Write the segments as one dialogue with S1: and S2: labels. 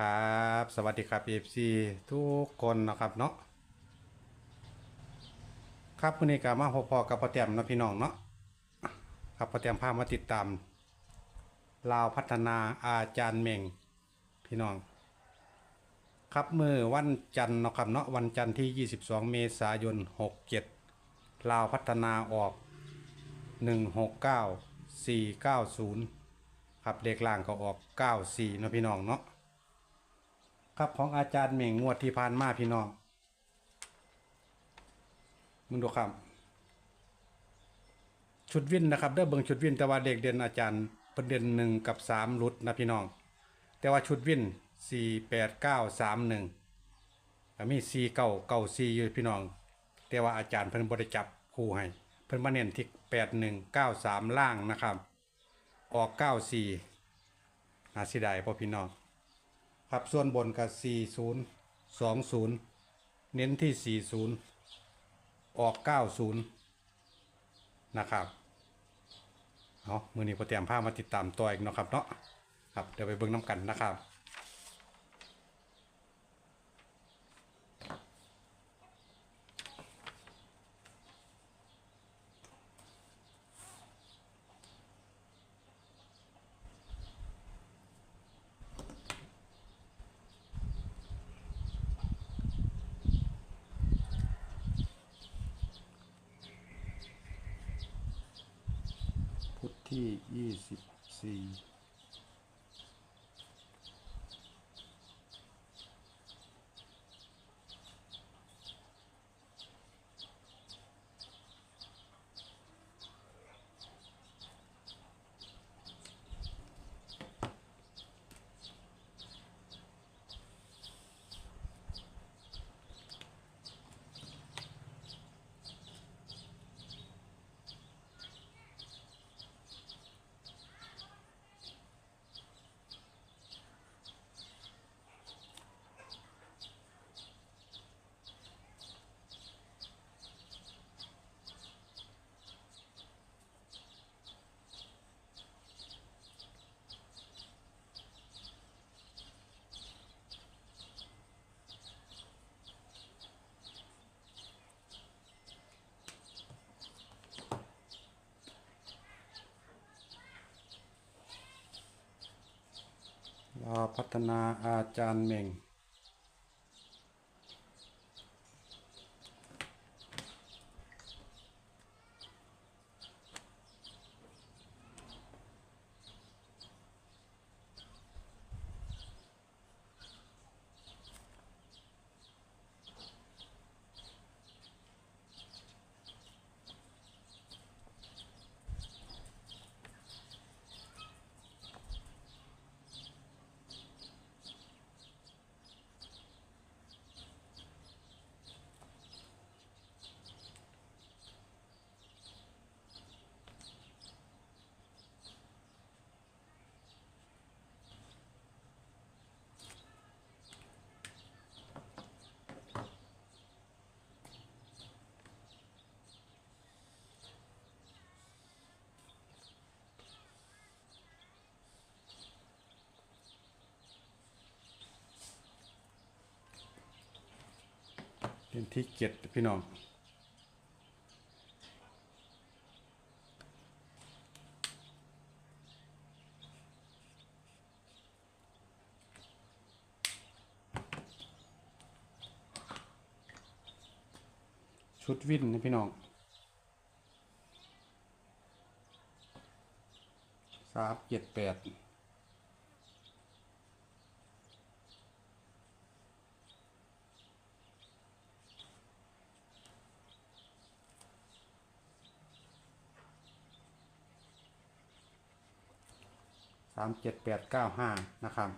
S1: ครับ สวัสดีครับ FC ทุกคนนะครับเนาะครับวันนี้ก็มาพบพอกับพ่อแต้มนะพี่น้องเนาะครับพ่อแต้มพามาติดตามลาวพัฒนาอาจารย์เม่งพี่น้อง ครับมือวันจันทร์นะครับเนาะวันจันทร์ที่ 22 เมษายน 67 ลาวพัฒนาออก 169 490 ครับเลขล่างก็ออก 94นะพี่น้องเนาะ ครับของอาจารย์เหม่งงวดที่ผ่านมาพี่น้องมึงดูครับ ชุดวินนะครับเด้เบิ่งชุดวินแต่ว่าเด็กเด่นอาจารย์เพิ่นเด่นหนึ่งกับสามรุดนะพี่น้อง แต่ว่าชุดวินสี่แปดเก้าสามหนึ่งมีสี่เก้าเก้าสี่อยู่พี่น้อง แต่ว่าอาจารย์เพิ่นบริจับคู่ให้เพิ่นมาเน้นที่แปดหนึ่งเก้าสามล่างนะครับ ออกเก้าสี่น่าเสียดายพ่อพี่น้อง ครับส่วนบนกับ40 20เน้นที่40ออก90นะครับเอามือนี้พอเตรียมผ้ามาติดตามตัวอีกเนาะครับเนาะครับเดี๋ยวไปเบิ่งน้ำกันนะครับ พุ ทธที่ 24 พัฒนาอาจารย์เหม่ง เป็นที่เจ็ดพี่น้องชุดวิ่นนะพี่น้องสามเจ็ดแปด สามเจ็ดแปดเก้าห้านะครับ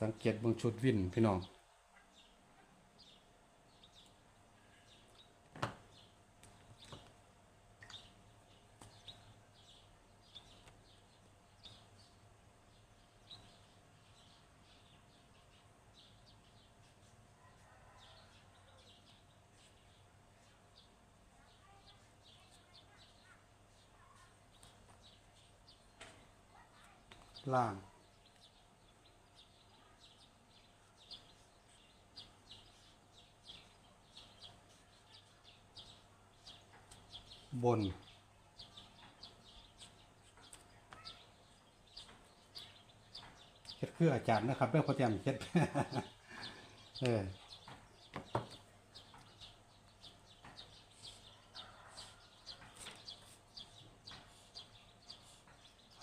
S1: สังเกตเบางชุดวินพี่น้อง ล่าง บนเฮ็ดคืออาจารย์นะครับเรื่องพอเตรียมเฮ็ด เออ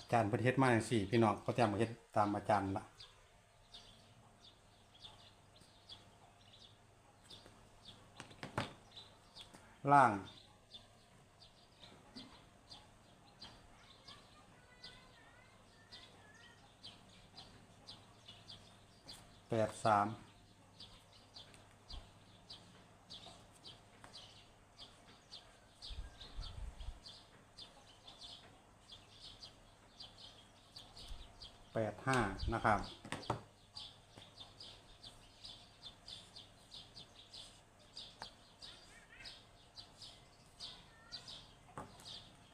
S1: อาจารย์เพิ่นเฮ็ดมาจังซี่พี่น้องเตรียมก็เฮ็ดตามอาจารย์ละล่าง แปดสาม แปดห้านะครับ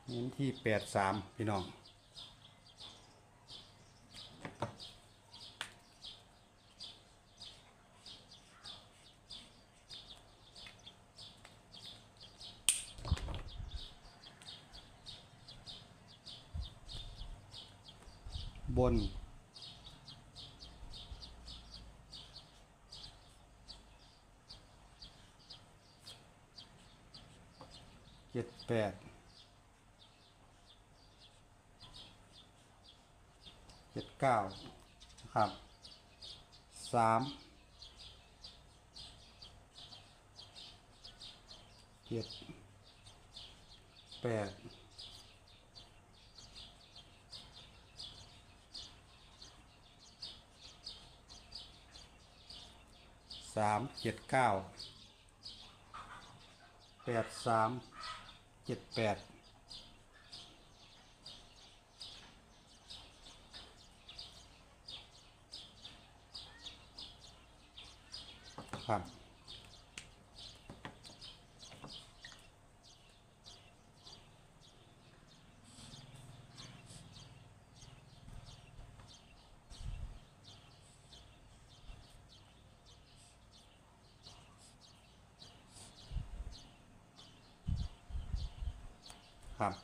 S1: เน้นที่แปดสามพี่น้อง บน เจ็ดแปด เจ็ดเก้านะครับสามเจ็ดแปด สามเจ็ดเก้าแปดสามเจ็ดแปดครับ ครับ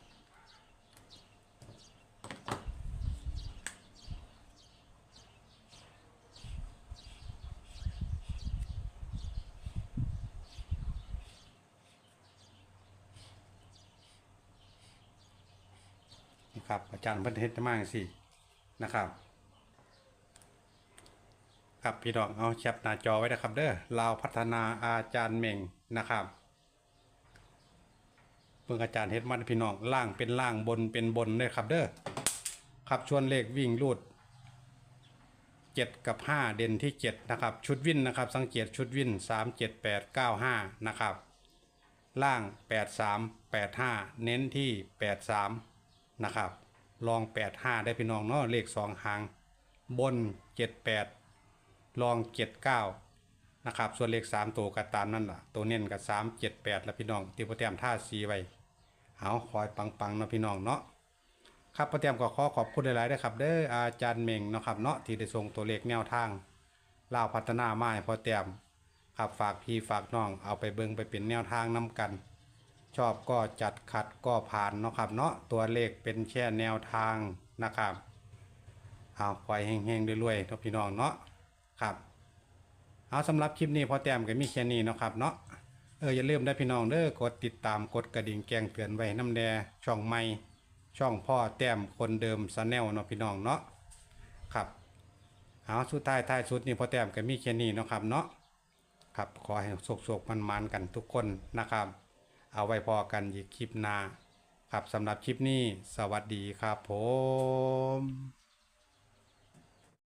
S1: นี่ครับอาจารย์พันเทศมากสินะครับ ครับพี่ดอกเอาแคปหน้าจอไว้นะครับ เด้อลาพัฒนาอาจารย์เม่งนะครับ เพิ่งอาจารย์เฮ็ดมาให้พี่น้องล่างเป็นล่างบนเป็นบนเลยครับเด้อครับชวนเลขวิ่งรูดเจ็ดกับห้าเด่นที่เจ็ดนะครับชุดวิ่นนะครับสังเกตชุดวิ่นสามเจ็ดแปดเก้าห้านะครับล่างแปดสามแปดห้าเน้นที่แปดสามนะครับลองแปดห้าได้พี่น้องเนาะเลขสองหางบนเจ็ดแปดลองเจ็ดเก้า นะครับส่วนเลข3ตัวก็ตามนั่นล่ะ ตัวเน้นกับ3 7 8แล้วพี่น้องที่โปรแกรมท่าสีไว้เอาคอยปังๆนะพี่น้องเนาะครับโปรแกรมก็ขอขอบคุณหลายๆด้วยครับเด้ออาจารย์เม่งนะครับเนาะที่ได้ส่งตัวเลขแนวทางล่าวพัฒนามาให้พอแต้มครับฝากพี่ฝากน้องเอาไปเบิ่งไปเป็นแนวทางนํกัน ชอบก็จัดขัดก็ผ่านเนาะครับเนาะตัวเลขเป็นแค่แนวทางนะครับเอาคอยเฮงๆรวยๆเนาะพี่น้องเนาะครับ เอาสำหรับคลิปนี้พอแต้มก็มีแค่นี้เนาะครับเนาะเอออย่าลืมได้พี่น้องเด้อกดติดตามกดกระดิ่งแจ้งเตือนไว้น้ำแดช่องใหม่ช่องพ่อแต้มคนเดิมซาแนลเนาะพี่น้องเนาะครับเอาสุดท้ายท้ายสุดนี่พอแต้มก็มีแค่นี้เนาะครับเนาะครับขอให้โศกๆมันๆกันทุกคนนะครับ เอาไว้พอกันอีกคลิปหน้าครับสำหรับคลิปนี้สวัสดีครับผม